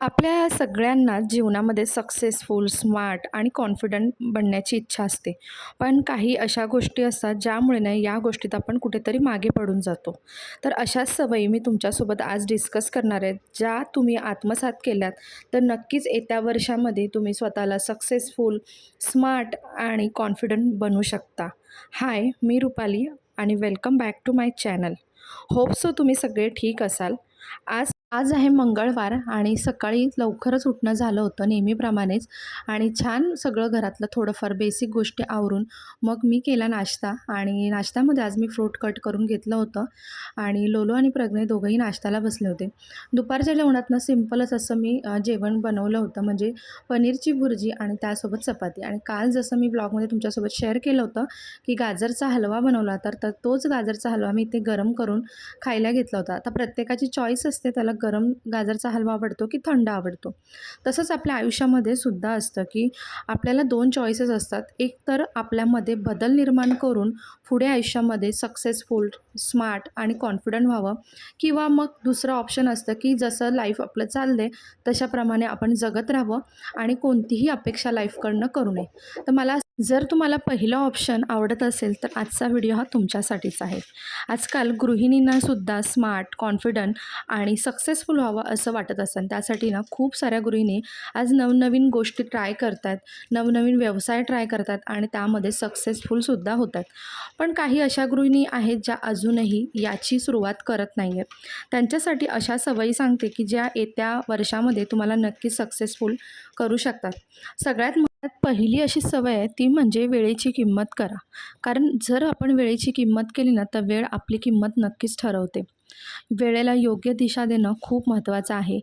आपल्या सगळ्यांना जीवनामध्ये सक्सेसफुल स्मार्ट आणि कॉन्फिडंट बनण्याची इच्छा असते. पण काही अशा गोष्टी असतात ज्यामुळे ना या गोष्टीत आपण कुठेतरी मागे पडून जातो. तर अशाच सवयी मी तुमच्यासोबत आज डिस्कस करणार आहे. ज्या तुम्ही आत्मसात केल्यात तर नक्कीच येत्या वर्षामध्ये तुम्ही स्वतःला सक्सेसफुल स्मार्ट आणि कॉन्फिडंट बनवू शकता. हाय मी रुपाली आणि welcome back to my channel hope so तुम्ही सगळे ठीक असाल. आज आज आहे मंगळवार आणि सकाळी लवकरच उठणं झालं होतं नेहमीप्रमाणेच. आणि छान सगळं घरातलं थोडंफार बेसिक गोष्टी आवरून मग मी केला नाश्ता आणि नाश्त्यामध्ये आज मी फ्रूट कट करून घेतलं होतं. आणि लोलो आणि प्रज्ञे दोघंही नाश्त्याला बसले होते. दुपारच्या जेवणातनं सिम्पलच असं मी जेवण बनवलं होतं. म्हणजे पनीरची भुर्जी आणि त्यासोबत चपाती. आणि काल जसं मी ब्लॉगमध्ये तुमच्यासोबत शेअर केलं होतं की गाजरचा हलवा बनवला तर तर तोच गाजरचा हलवा मी इथे गरम करून खायला घेतला होता. आता प्रत्येकाची चॉईस असते त्याला गरम गाजरचा हलवा आवडतो की थंड आवडतो? तसंच आपल्या आयुष्यामध्ये सुद्धा असतं की आपल्याला दोन चॉईसेस असतात. एक तर आपल्यामध्ये बदल निर्माण करून पुढे आयुष्यामध्ये सक्सेसफुल स्मार्ट आणि कॉन्फिडंट व्हावं. किंवा मग दुसरं ऑप्शन असतं की जसं लाईफ आपलं चाललं आहे तशाप्रमाणे आपण जगत राहावं आणि कोणतीही अपेक्षा लाईफकडनं करू नये. तर मला जर तुम्हाला पहिलं ऑप्शन आवडत असेल तर आजचा व्हिडिओ हा तुमच्यासाठीच आहे. आजकाल गृहिणींनासुद्धा स्मार्ट कॉन्फिडंट आणि सक्सेसफुल व्हावं असं वाटत असेल. त्यासाठी ना खूप साऱ्या गृहिणी आज नवनवीन गोष्टी ट्राय करतात नवनवीन व्यवसाय ट्राय करतात आणि त्यामध्ये सक्सेसफुलसुद्धा होतात पण काही अशा गृहिणी आहेत ज्या अजूनही याची सुरुवात करत नाही आहेत त्यांच्यासाठी अशा सवयी सांगते की ज्या येत्या वर्षामध्ये तुम्हाला नक्की सक्सेसफुल करू शकतात. सगळ्यात त्यात पहिली अशी सवय आहे ती म्हणजे वेळेची किंमत करा. कारण जर आपण वेळेची किंमत केली ना तर वेळ आपली किंमत नक्कीच ठरवते. वेळेला योग्य दिशा देणं खूप महत्त्वाचं आहे.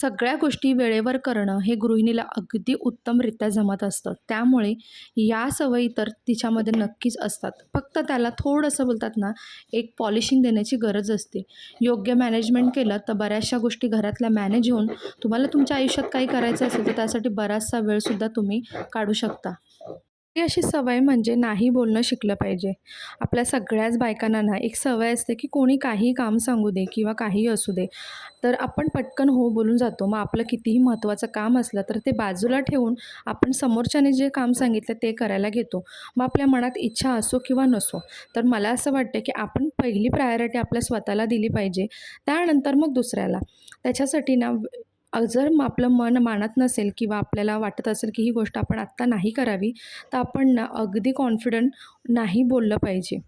सगळ्या गोष्टी वेळेवर करणं हे गृहिणीला अगदी उत्तमरित्या जमत असतं. त्यामुळे या सवयी तर तिच्यामध्ये नक्कीच असतात. फक्त त्याला थोडंसं बोलतात ना एक पॉलिशिंग देण्याची गरज असते. योग्य मॅनेजमेंट केलं तर बऱ्याचशा गोष्टी घरातल्या मॅनेज होऊन तुम्हाला तुमच्या आयुष्यात काही करायचं असेल तर त्यासाठी बराचसा वेळसुद्धा तुम्ही काढू शकता. ही अशी सवय म्हणजे नाही बोलणं शिकलं पाहिजे. आपल्या सगळ्याच बायकांना ना एक सवय असते की कोणी काही काम सांगू दे किंवा काहीही असू दे. तर आपण पटकन हो बोलून जातो. मग आपलं कितीही महत्त्वाचं काम असलं तर ते बाजूला ठेवून आपण समोरच्याने जे काम सांगितलं ते करायला घेतो. मग आपल्या मनात इच्छा असो किंवा नसो. तर मला असं वाटतं की आपण पहिली प्रायोरिटी आपल्या स्वतःला दिली पाहिजे. त्यानंतर मग दुसऱ्याला. त्याच्यासाठी ना जर मग आपलं मन मानत नसेल किंवा आपल्याला वाटत असेल की ही गोष्ट आपण आत्ता नाही करावी तर आपण ना अगदी कॉन्फिडंट नाही बोललं पाहिजे.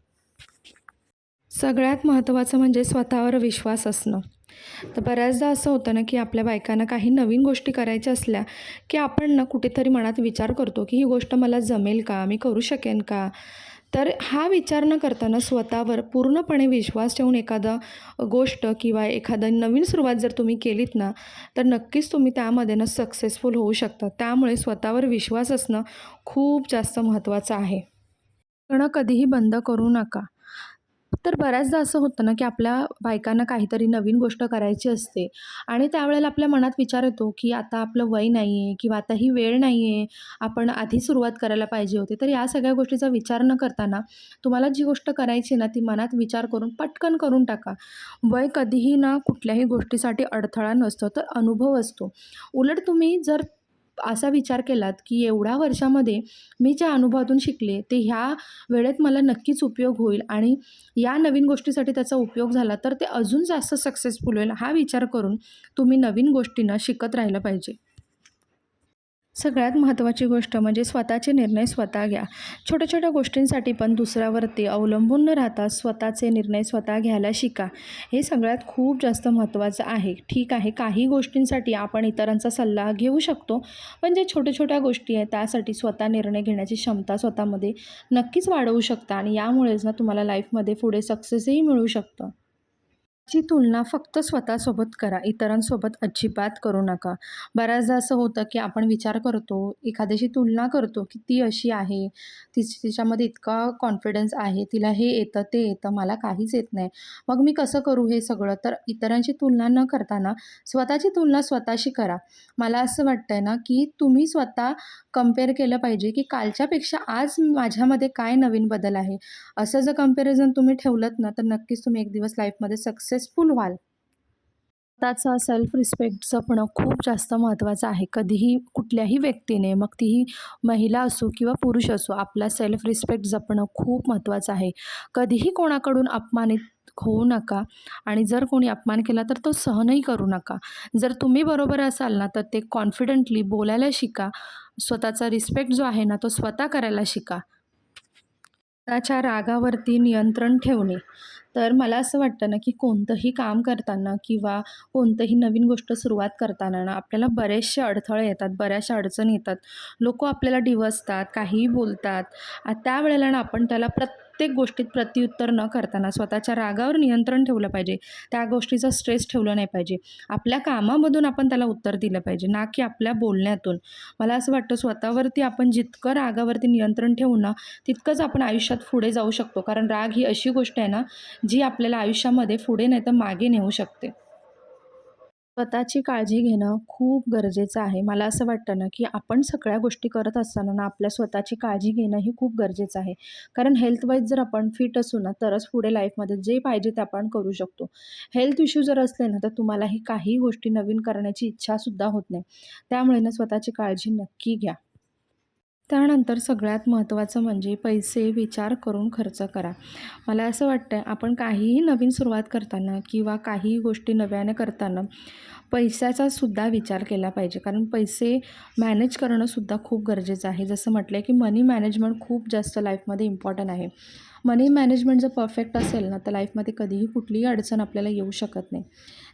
सगळ्यात महत्त्वाचं म्हणजे स्वतःवर विश्वास असणं. तर बऱ्याचदा असं होतं ना की आपल्या बायकांना काही नवीन गोष्टी करायच्या असल्या की आपण ना कुठेतरी मनात विचार करतो की ही गोष्ट मला जमेल का? मी करू शकेन का? तर हा विचार न करताना स्वतःवर पूर्णपणे विश्वास ठेवून एखादा गोष्ट किंवा एखादं नवीन सुरुवात जर तुम्ही केलीत ना तर नक्कीच तुम्ही त्यामध्ये ना सक्सेसफुल होऊ शकता. त्यामुळे स्वतःवर विश्वास असणं खूप जास्त महत्त्वाचं आहे. करणं कधीही बंद करू नका. तर बऱ्याचदा असं होतं ना की आपल्या बायकांना काहीतरी नवीन गोष्ट करायची असते आणि त्यावेळेला आपल्या मनात विचार येतो की आता आपलं वय नाही आहे किंवा आता ही वेळ नाही आहे आपण आधी सुरुवात करायला पाहिजे होती. तर या सगळ्या गोष्टीचा विचार न करताना तुम्हाला जी गोष्ट करायची ना ती मनात विचार करून पटकन करून टाका. वय कधीही ना कुठल्याही गोष्टीसाठी अडथळा नसतो तर अनुभव असतो. उलट तुम्ही जर असा विचार केलात की एवढ्या वर्षामध्ये मी ज्या अनुभवातून शिकले ते ह्या वेळेत मला नक्कीच उपयोग होईल आणि या नवीन गोष्टीसाठी त्याचा उपयोग झाला तर ते अजून जास्त सक्सेसफुल होईल हा विचार करून तुम्ही नवीन गोष्टींना शिकत राहिलं पाहिजे. सगळ्यात महत्त्वाची गोष्ट म्हणजे स्वतःचे निर्णय स्वतः घ्या. छोट्या छोट्या गोष्टींसाठी पण दुसऱ्यावरती अवलंबून न राहता स्वतःचे निर्णय स्वतः घ्यायला शिका. हे सगळ्यात खूप जास्त महत्त्वाचं आहे. ठीक आहे काही गोष्टींसाठी आपण इतरांचा सल्ला घेऊ शकतो पण ज्या छोट्या छोट्या गोष्टी आहेत त्यासाठी स्वतः निर्णय घेण्याची क्षमता स्वतःमध्ये नक्कीच वाढवू शकता आणि यामुळेच ना तुम्हाला लाईफमध्ये पुढे सक्सेसही मिळू शकतं. ची तुलना फक्त स्वतःसोबत करा इतरांसोबत अजिबात करू नका. बऱ्याचदा असं होतं की आपण विचार करतो एखाद्याशी तुलना करतो की ती अशी आहे तिच तिच्यामध्ये इतका कॉन्फिडन्स आहे तिला हे येतं ते येतं मला काहीच येत नाही. मग मी कसं करू हे सगळं? तर इतरांची तुलना न करताना स्वतःची तुलना स्वतःशी करा. मला असं वाटतं आहे ना की तुम्ही स्वतः कंपेअर केलं पाहिजे की कालच्यापेक्षा आज माझ्यामध्ये काय नवीन बदल आहे? असं जर कंपॅरिझन तुम्ही ठेवलं ना तर नक्कीच तुम्ही एक दिवस लाईफमध्ये सक्सेसफुल व्हाल. स्वतःचा सेल्फ रिस्पेक्ट जपणं खूप जास्त महत्त्वाचं आहे. कधीही कुठल्याही व्यक्तीने मग तीही महिला असो किंवा पुरुष असो आपला सेल्फ रिस्पेक्ट जपणं खूप महत्त्वाचं आहे. कधीही कोणाकडून अपमानित होऊ नका आणि जर कोणी अपमान केला तर तो सहनही करू नका. जर तुम्ही बरोबर असाल ना तर ते कॉन्फिडंटली बोलायला शिका. स्वतःचा रिस्पेक्ट जो आहे ना तो स्वतः करायला शिका. स्वतःच्या रागावरती नियंत्रण ठेवणे. तर मला असं वाटतं ना की कोणतंही काम करताना किंवा कोणतंही नवीन गोष्ट सुरुवात करताना ना आपल्याला बरेचसे अडथळे येतात बऱ्याचशा अडचणी येतात. लोक आपल्याला डिवसतात काहीही बोलतात. त्यावेळेला ना आपण त्याला प्रत्येक गोष्टीत प्रत्युत्तर न करताना स्वतःच्या रागावर नियंत्रण ठेवलं पाहिजे. त्या गोष्टीचा स्ट्रेस ठेवलं नाही पाहिजे. आपल्या कामामधून आपण त्याला उत्तर दिलं पाहिजे ना की आपल्या बोलण्यातून. मला असं वाटतं स्वतःवरती आपण जितकं रागावरती नियंत्रण ठेवू ना तितकंच आपण आयुष्यात पुढे जाऊ शकतो. कारण राग ही अशी गोष्ट आहे ना जी आपल्याला आयुष्यामध्ये पुढे नाही तर मागे नेऊ शकते. स्वतःची काळजी घेणं खूप गरजेचं आहे. मला असं वाटतं ना की आपण सगळ्या गोष्टी करत असताना ना आपल्या स्वतःची काळजी घेणं ही खूप गरजेचं आहे. कारण हेल्थवाईज जर आपण फिट असू ना तरच पुढे लाईफमध्ये जे पाहिजे ते आपण करू शकतो. हेल्थ इश्यू जर असले ना तर तुम्हालाही काही गोष्टी नवीन करण्याची इच्छासुद्धा होत नाही. त्यामुळे ना स्वतःची काळजी नक्की घ्या. त्यानंतर सगळ्यात महत्त्वाचं म्हणजे पैसे विचार करून खर्च करा. मला असं वाटतं आहे आपण काहीही नवीन सुरुवात करताना किंवा काही गोष्टी नव्याने करताना पैशाचा सुद्धा विचार केला पाहिजे. कारण पैसे मॅनेज करणंसुद्धा खूप गरजेचं आहे. जसं म्हटलं आहे की मनी मॅनेजमेंट खूप जास्त लाईफमध्ये इम्पॉर्टंट आहे. मनी मॅनेजमेंट जर परफेक्ट असेल ना तर लाईफमध्ये कधीही कुठलीही अडचण आपल्याला येऊ शकत नाही.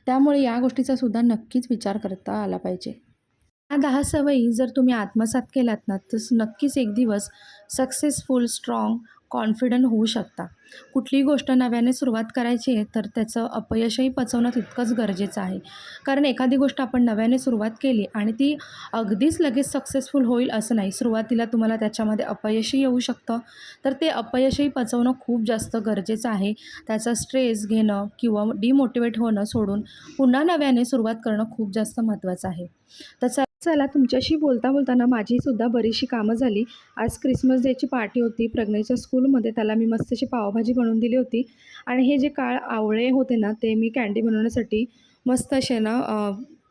त्यामुळे या गोष्टीचा सुद्धा नक्कीच विचार करता आला पाहिजे. या दहा सवयी जर तुम्ही आत्मसात केल्यात ना तर नक्कीच एक दिवस सक्सेसफुल स्ट्रॉंग कॉन्फिडंट होऊ शकता. कुठलीही गोष्ट नव्याने सुरुवात करायची आहे तर त्याचं अपयशही पचवणं तितकंच गरजेचं आहे. कारण एखादी गोष्ट आपण नव्याने सुरुवात केली आणि ती अगदीच लगेच सक्सेसफुल होईल असं नाही. सुरुवातीला तुम्हाला त्याच्यामध्ये अपयशही येऊ शकतं. तर ते अपयशही पचवणं खूप जास्त गरजेचं आहे. त्याचा स्ट्रेस घेणं किंवा डिमोटिवेट होणं सोडून पुन्हा नव्याने सुरुवात करणं खूप जास्त महत्त्वाचं आहे. त्याचा चला तुमच्याशी बोलता बोलताना माझीसुद्धा बरीचशी कामं झाली. आज क्रिसमस डेची पार्टी होती. प्रज्ञेच्या स्कूलमध्ये त्याला मी मस्त अशी पावभाजी बनवून दिली होती. आणि हे जे काळ आवळे होते ना ते मी कँडी बनवण्यासाठी मस्त असे ना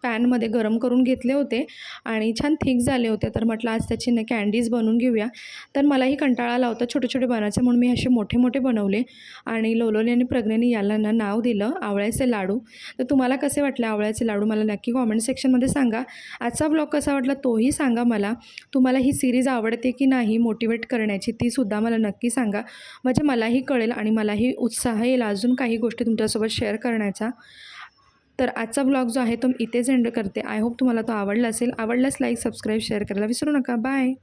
पॅनमध्ये गरम करून घेतले होते आणि छान थिक झाले होते. तर म्हटलं आज त्याची ना कँडीज बनवून घेऊया. तर मलाही कंटाळा आला होता छोटे छोटे बनायचे म्हणून मी असे मोठे मोठे बनवले आणि लोलोली आणि प्रज्ञेने याला ना नाव दिलं आवळ्याचे लाडू. तर तुम्हाला कसे वाटले आवळ्याचे लाडू? मला नक्की कॉमेंट सेक्शनमध्ये सांगा. आजचा ब्लॉग कसा वाटला तोही सांगा मला. तुम्हाला ही सिरीज आवडते की नाही मोटिवेट करण्याची तीसुद्धा मला नक्की सांगा. म्हणजे मलाही कळेल आणि मलाही उत्साह येईल अजून काही गोष्टी तुमच्यासोबत शेअर करण्याचा. तर आजचा ब्लॉग जो आहे तो इथेच एंड करते. आय होप तुम्हाला तो आवडला असेल. आवडल्यास लाईक सबस्क्राईब शेअर करायला विसरू नका. बाय